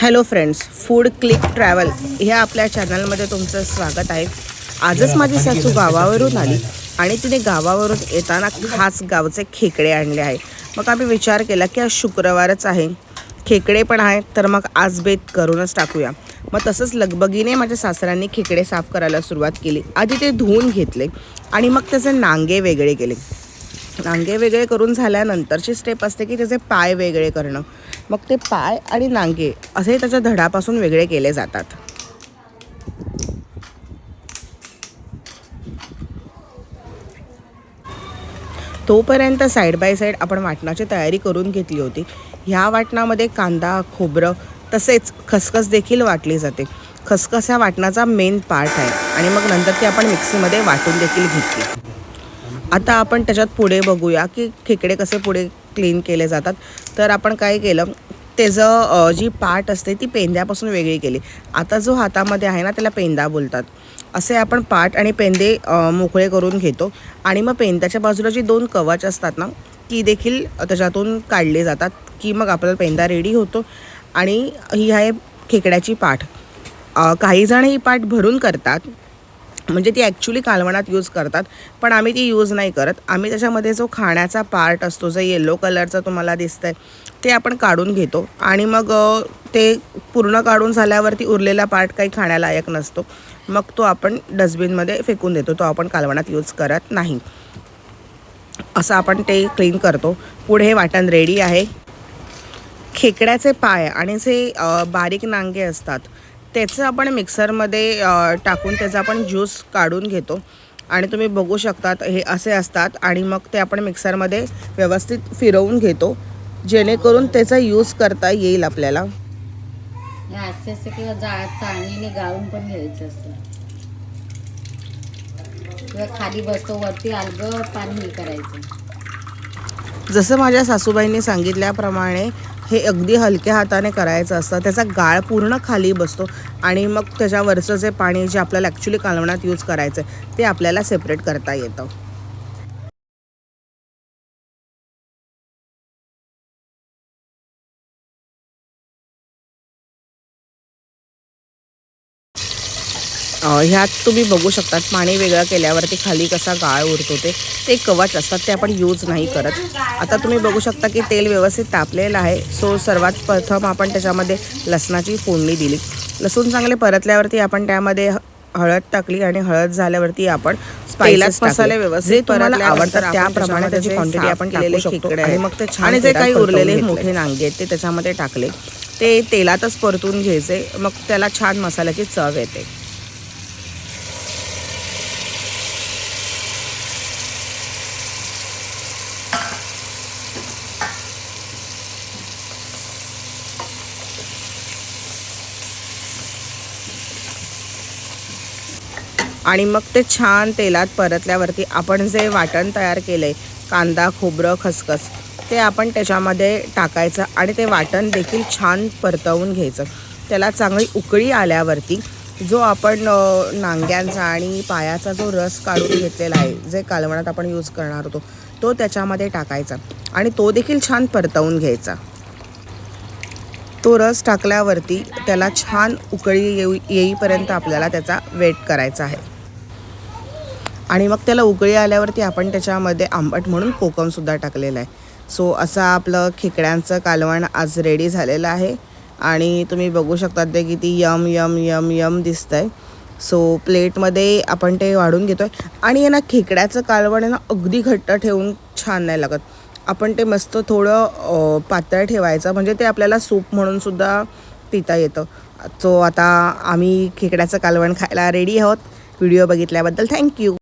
Hello friends food click travel ह्या आपल्या चॅनलमध्ये तुमचं स्वागत आहे. आजच माझी सासू गावावरून आली आणि तिने गावावरून येताना खास गावचे खेकडे आणले आहे. मग आम्ही विचार केला की आज शुक्रवारच आहे. खेकडे पण आहेत तर मग आज बेत करूनच टाकूया. मग तसंच लगबगीने माझ्या सासऱ्यांनी खेकडे साफ करायला सुरुवात केली. आधी ते धुवून घेतले आणि मग त्याचे नांगे वेगळे केले. नांगे वेगळे करून झाल्यानंतरची स्टेप असते की त्याचे पाय वेगळे करणं. मग ते पाय आणि नांगे असे त्याच्या धडापासून वेगळे केले जातात. तोपर्यंत साईड बाय साईड आपण वाटणाची तयारी करून घेतली होती. ह्या वाटणामध्ये कांदा खोबरं तसेच खसखस देखील वाटली जाते. खसखस ह्या वाटणाचा मेन पार्ट आहे. आणि मग नंतर ती आपण मिक्सीमध्ये वाटून देखील घेतली. आता आपण त्याच्यात पुढे बघूया की खेकडे कसे पुढे क्लीन केले जातात. तर आपण काय केलं त्याचं जी पाट असते ती पेंद्यापासून वेगळी केली. आता जो हातामध्ये आहे ना त्याला पेंदा बोलतात. असे आपण पाट आणि पेंदे मोकळे करून घेतो. आणि मग पेंद्याच्या बाजूला जी दोन कवच असतात ना ती देखील त्याच्यातून काढले जातात की मग आपल्याला पेंदा रेडी होतो. आणि ही आहे खेकड्याची पाठ अ, काही जण ही पाठ भरून करतात म्हणजे ती ॲक्च्युली कालवणात यूज करतात. पण आम्ही ती यूज नाही करत. आम्ही त्याच्यामध्ये जो खाण्याचा पार्ट असतो जो येलो कलरचा तुम्हाला दिसतंय ते आपण काढून घेतो. आणि मग ते पूर्ण काढून झाल्यावरती उरलेला पार्ट काही खाण्यालायक नसतो. मग तो आपण डस्टबिनमध्ये फेकून देतो. तो आपण कालवणात यूज करत नाही. असं आपण ते क्लीन करतो. पुढे वाटण रेडी आहे. खेकड्याचे पाय आणि जे बारीक नांगे असतात त्याचं आपण मिक्सरमध्ये टाकून त्याचा आपण ज्यूस काढून घेतो. आणि तुम्ही बघू शकतात हे असे असतात. आणि मग ते आपण मिक्सरमध्ये व्यवस्थित फिरवून घेतो. जेणेकरून त्याचा यूज करता येईल आपल्याला. असे असे किंवा जा चाळणीने गाळून पण घ्यायचं असतं. किंवा खाली बसतो वरती अलगद पाणी हे करायचं. जसं माझ्या सासूबाईंनी सांगितल्याप्रमाणे हे अगदी हलक्या हाताने करायचं असतं. त्याचा गाळ पूर्ण खाली बसतो आणि मग त्याच्यावरचं जे पाणी जे आपल्याला ॲक्च्युली कालवणात यूज करायचं आहे ते आपल्याला सेपरेट करता येतं. ह्यात तुम्ही बघू शकतात पाणी वेगळं केल्यावरती खाली कसा गाळ उरतो ते. ते कवच असतात ते आपण यूज नाही करत. आता तुम्ही बघू शकता की तेल व्यवस्थित तापलेलं आहे. सो सर्वात प्रथम आपण त्याच्यामध्ये लसणाची फोडणी दिली. लसूण चांगले परतल्यावरती आपण त्यामध्ये हळद टाकली आणि हळद झाल्यावरती आपण तेलात मसाले व्यवस्थित तुम्हाला आवडतात त्याप्रमाणे त्याची क्वांटिटी आपण केलेले खेकडे आणि मग ते छान आणि जे काही उरलेले मोठे नांगे आहेत ते त्याच्यामध्ये टाकले. ते तेलातच परतून घ्यायचे. मग त्याला छान मसाल्याची चव येते. आणि मग ते छान तेलात परतल्यावरती आपण जे वाटण तयार केलं आहे कांदा खोबरं खसखस ते आपण त्याच्यामध्ये टाकायचं आणि ते वाटण देखील छान परतवून घ्यायचं. त्याला चांगली उकळी आल्यावरती जो आपण नांग्यांचा आणि पायाचा जो रस काढून घेतलेला आहे जे कालवणात आपण यूज करणार होतो तो त्याच्यामध्ये टाकायचा आणि तो देखील छान परतवून घ्यायचा. तो रस टाकल्यावरती त्याला छान उकळी येऊ येईपर्यंत आपल्याला त्याचा वेट करायचा आहे. आणि मग त्याला उकळी आल्यावरती आपण त्याच्यामध्ये आंबट म्हणून कोकमसुद्धा टाकलेलं आहे. सो असं आपलं खेकड्यांचं कालवण आज रेडी झालेलं आहे. आणि तुम्ही बघू शकतात ते किती यम यम यम यम दिसतं आहे सो प्लेटमध्ये आपण ते वाढून घेतो आहे आणि आहे ना खेकड्याचं कालवण आहे ना अगदी घट्ट ठेवून छान नाही लागत. आपण ते मस्त थोडं पातळ ठेवायचं. म्हणजे ते आपल्याला सूप म्हणूनसुद्धा पिता येतं. सो आता आम्ही खेकड्याचं कालवण खायला रेडी आहोत. Video बघितल्याबद्दल thank you